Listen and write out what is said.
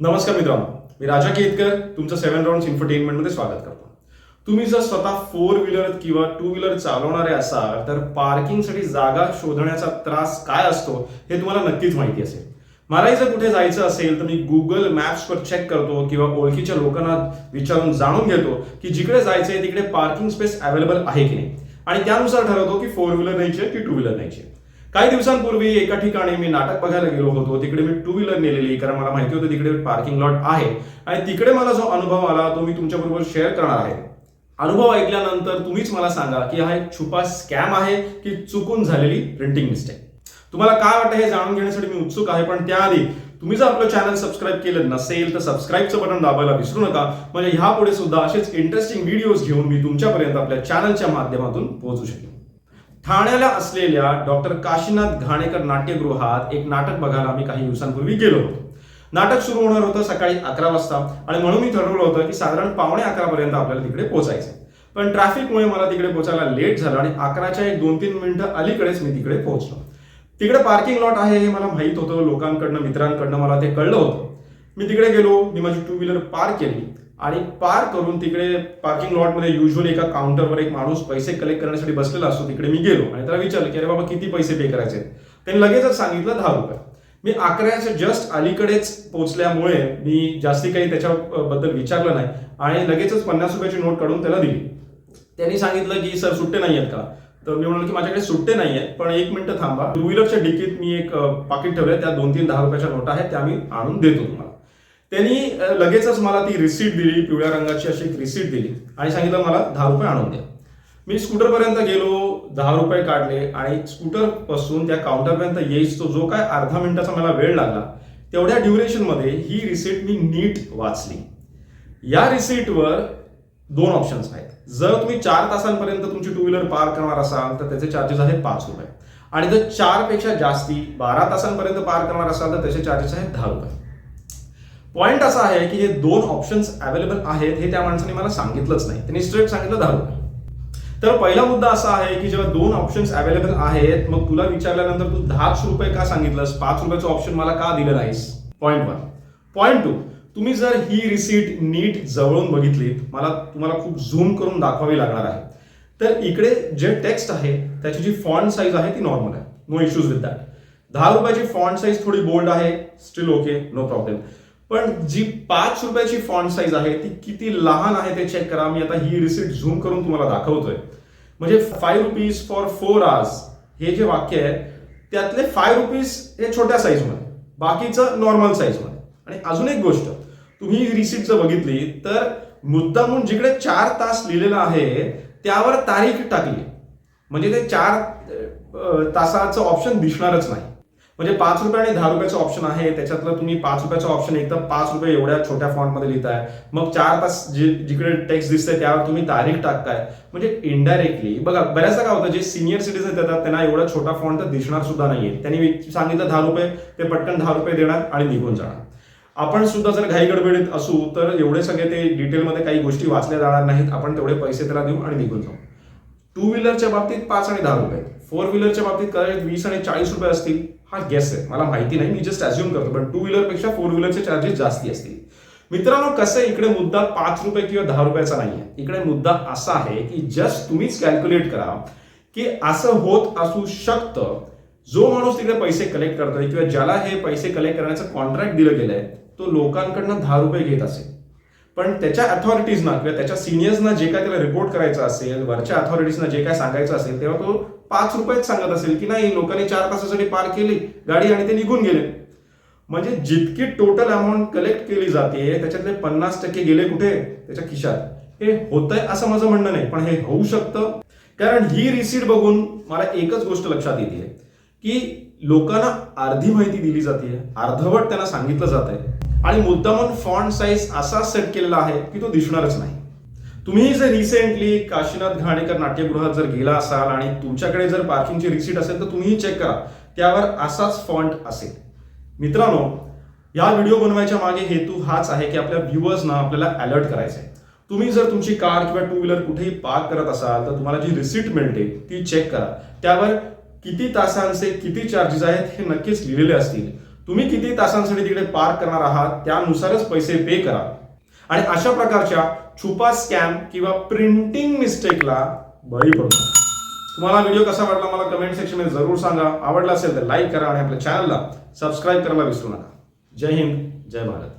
नमस्कार मित्रांनो. मी राजा केतकर तुमचं सेव्हन राऊंड इन्फरटेनमेंटमध्ये स्वागत करतो. तुम्ही जर स्वतः फोर व्हीलर किंवा टू व्हीलर चालवणारे असाल तर पार्किंगसाठी जागा शोधण्याचा त्रास काय असतो हे तुम्हाला नक्कीच माहिती असेल. मलाही जर कुठे जायचं असेल तर मी गुगल मॅप्सवर चेक करतो किंवा ओळखीच्या लोकांना विचारून जाणून घेतो की जिकडे जायचंय तिकडे पार्किंग स्पेस अवेलेबल आहे की नाही. आणि त्यानुसार ठरवतो की फोर व्हीलर न्यायची की टू व्हीलर न्यायची काही दिवसांपूर्वी एका ठिकाणी मी नाटक बघायला गेलो होतो. तिकडे मी टू व्हीलर नेलेली कारण मला माहिती होतं तिकडे पार्किंग लॉट आहे. आणि तिकडे मला जो अनुभव आला तो मी तुमच्याबरोबर शेअर करणार आहे. अनुभव ऐकल्यानंतर तुम्हीच मला सांगा की हा एक छुपा स्कॅम आहे की चुकून झालेली प्रिंटिंग मिस्टेक तुम्हाला काय वाटतं हे जाणून घेण्यासाठी मी उत्सुक आहे पण त्याआधी तुम्ही जर आपलं चॅनल सबस्क्राईब केलं नसेल तर सबस्क्राईबचं बटन दाबायला विसरू नका. म्हणजे ह्यापुढे सुद्धा असेच इंटरेस्टिंग व्हिडिओज घेऊन मी तुमच्यापर्यंत आपल्या चॅनलच्या माध्यमातून पोहोचू शकेन. ठाण्याला असलेल्या डॉक्टर काशीनाथ घाणेकर नाट्यगृहात एक नाटक बघायला आम्ही काही दिवसांपूर्वी गेलो होतो. नाटक सुरू होणार होतं सकाळी अकरा वाजता आणि म्हणून मी ठरवलं होतं की साधारण पावणे अकरा पर्यंत आपल्याला तिकडे पोहोचायचं पण ट्रॅफिकमुळे मला तिकडे पोहोचायला लेट झालं आणि अकराच्या एक दोन तीन मिनिटं अलीकडेच मी तिकडे पोहोचलो. तिकडे पार्किंग लॉट आहे हे मला माहीत होतं लोकांकडनं मित्रांकडनं मला ते कळलं होतं. मी तिकडे गेलो मी माझी टू व्हीलर पार्क केली. आणि पार करून तिकडे पार्किंग लॉटमध्ये युजली एका काउंटरवर एक माणूस पैसे कलेक्ट करण्यासाठी बसलेला असतो. तिकडे मी गेलो आणि त्याला विचारलं की अरे बाबा किती पैसे पे करायचे त्यांनी लगेचच सांगितलं दहा रुपये. मी अकराच्या जस्ट अलीकडेच पोहोचल्यामुळे मी जास्ती काही त्याच्याबद्दल विचारलं नाही आणि लगेचच पन्नास रुपयाची नोट काढून त्याला दिली. त्यांनी सांगितलं की सर सुट्टे नाही आहेत का? तर मी म्हणालो की माझ्याकडे सुट्टे नाही आहेत पण एक मिनिटं थांबा. टू व्हीलरच्या डिकीत मी एक पाकिट ठेवलंय. त्या दोन तीन दहा रुपयाच्या नोटा आहेत त्या मी आणून देतो तुम्हाला. त्यांनी लगेचच मला ती रिसीट दिली पिवळ्या रंगाची अशी एक रिसीट दिली आणि सांगितलं मला दहा रुपये आणून द्या. मी स्कूटरपर्यंत गेलो दहा रुपये काढले आणि स्कूटरपासून त्या काउंटरपर्यंत येईस तो जो काय अर्धा मिनिटाचा मला वेळ लागला तेवढ्या ड्युरेशनमध्ये ही रिसीट मी नीट वाचली. या रिसीटवर दोन ऑप्शन्स आहेत. जर तुम्ही चार तासांपर्यंत तुमची टू व्हीलर पार्क करणार असाल तर त्याचे चार्जेस आहेत पाच रुपये. आणि जर चारपेक्षा जास्ती बारा तासांपर्यंत पार्क करणार असाल तर त्याचे चार्जेस आहेत दहा रुपये. पॉइंट असा आहे की हे दोन ऑप्शन्स अवेलेबल आहेत हे त्या माणसाने मला सांगितलंच नाही. त्यांनी स्ट्रेट सांगितलं दहा रुपये. तर पहिला मुद्दा असा आहे की जेव्हा दोन ऑप्शन्स अवेलेबल आहेत मग तुला विचारल्यानंतर तू दहाच रुपये का सांगितलंस? पाच रुपयाचं ऑप्शन मला का दिलं नाहीस? पॉईंट वन पॉईंट टू तुम्ही जर ही रिसीट नीट जवळून बघितलीत मला तुम्हाला खूप झूम करून दाखवावी लागणार आहे. तर इकडे जे टेक्स्ट आहे त्याची जी फॉन्ट साईज आहे ती नॉर्मल आहे. नो इश्यूज विथ दॅट दहा रुपयाची फॉन्ट साईज थोडी बोल्ड आहे. स्टील ओके नो प्रॉब्लेम पण जी पाच रुपयाची फॉन्ट साईज आहे ती किती लहान आहे ते चेक करा. मी आता ही रिसिट झूम करून तुम्हाला दाखवतोय. म्हणजे five rupees for four hours हे जे वाक्य आहे त्यातले फाय रुपीज हे छोट्या साईजमध्ये बाकीचं नॉर्मल साईजमध्ये आणि अजून एक गोष्ट तुम्ही ही जर बघितली तर मुद्दामून जिकडे चार तास लिहिलेलं आहे त्यावर तारीख टाकली. म्हणजे ते चार तासाचं ऑप्शन दिसणारच नाही. म्हणजे पाच रुपये आणि दहा रुपयाचं ऑप्शन आहे. त्याच्यातलं तुम्ही पाच रुपयाचं ऑप्शन एक तर पाच रुपये एवढ्या छोट्या फॉन्टमध्ये लिहिताय. मग चार तास जे जिकडे टेक्स्ट दिसतंय त्यावर तुम्ही तारीख टाकताय. म्हणजे इनडायरेक्टली बघा बऱ्याचदा काय होतं जे सिनियर सिटीजन येतात त्यांना एवढा छोटा फॉन्ट तर दिसणार सुद्धा नाहीये. त्यांनी सांगितलं दहा रुपये ते पटकन दहा रुपये देणार आणि निघून जाणार. आपण सुद्धा जर घाई गडबडीत असू तर एवढे सगळे ते डिटेलमध्ये काही गोष्टी वाचल्या जाणार नाहीत. आपण तेवढे पैसे त्याला देऊ आणि निघून जाऊ. टू व्हीलरच्या बाबतीत पाच आणि दहा रुपये. फोर व्हीलरच्या बाबतीत कदाचित वीस आणि चाळीस रुपये असतील. हा गेस आहे. मला माहिती नाही मी जस्ट अज्युम करतो. पण टू व्हीलरपेक्षा फोर व्हीलरचे चार्जेस जास्ती असतील. मित्रांनो कसं आहे, इकडे मुद्दा पाच रुपये किंवा दहा रुपयाचा नाही आहे इकडे मुद्दा असा आहे की जस्ट तुम्हीच कॅल्क्युलेट करा की असं होत असू शकतं. जो माणूस तिकडे पैसे कलेक्ट करतोय किंवा ज्याला हे पैसे कलेक्ट करण्याचं कॉन्ट्रॅक्ट दिलं गेलंय तो लोकांकडनं दहा रुपये घेत असेल. पण त्याच्या अथॉरिटीजना किंवा त्याच्या सिनियर्सना जे काय त्याला रिपोर्ट करायचं असेल वरच्या अथॉरिटीजना जे काय सांगायचं असेल तेव्हा तो पाच रुपयेच सांगत असेल की नाही लोकांनी चार तासासाठी पार केली गाडी आणि ते निघून गेले. म्हणजे जितकी टोटल अमाऊंट कलेक्ट केली जाते त्याच्यातले पन्नास टक्के गेले कुठे? त्याच्या खिशात. हे होतंय असं माझं म्हणणं नाही पण हे होऊ शकतं. कारण ही रिसीट बघून मला एकच गोष्ट लक्षात येते की लोकांना अर्धी माहिती दिली जाते अर्धवट त्यांना सांगितलं जात आहे आणि मुद्दामून फॉन्ट साईज असा सेट केलेला आहे की तो दिसणारच नाही. तुम्ही जर रिसेंटली काशीनाथ घाणेकर नाट्यगृहात जर गेला असाल आणि तुमच्याकडे जर पार्किंगची रिसीट असेल तर तुम्ही चेक करा. त्यावर असाच फॉन्ट असेल. मित्रांनो या व्हिडिओ बनवायच्या मागे हेतू हाच आहे की आपल्या व्ह्युअर्सना आपल्याला अलर्ट करायचं आहे तुम्ही जर तुमची कार किंवा टू व्हीलर कुठेही पार्क करत असाल तर तुम्हाला जी रिसीट मिळते ती चेक करा. त्यावर किती तासांचे किती चार्जेस आहेत हे नक्कीच लिहिलेले असतील. तुम्ही किती तासांसाठी तिकडे पार्क करणार आहात त्यानुसारच पैसे पे करा. आणि अशा प्रकारच्या छुपा स्कॅम किंवा प्रिंटिंग मिस्टेकला बळी पडू तुम्हाला व्हिडिओ कसा वाटला मला कमेंट सेक्शनमध्ये जरूर सांगा. आवडला असेल तर लाईक करा आणि आपल्या चॅनलला सबस्क्राईब करायला विसरू नका. जय हिंद जय भारत.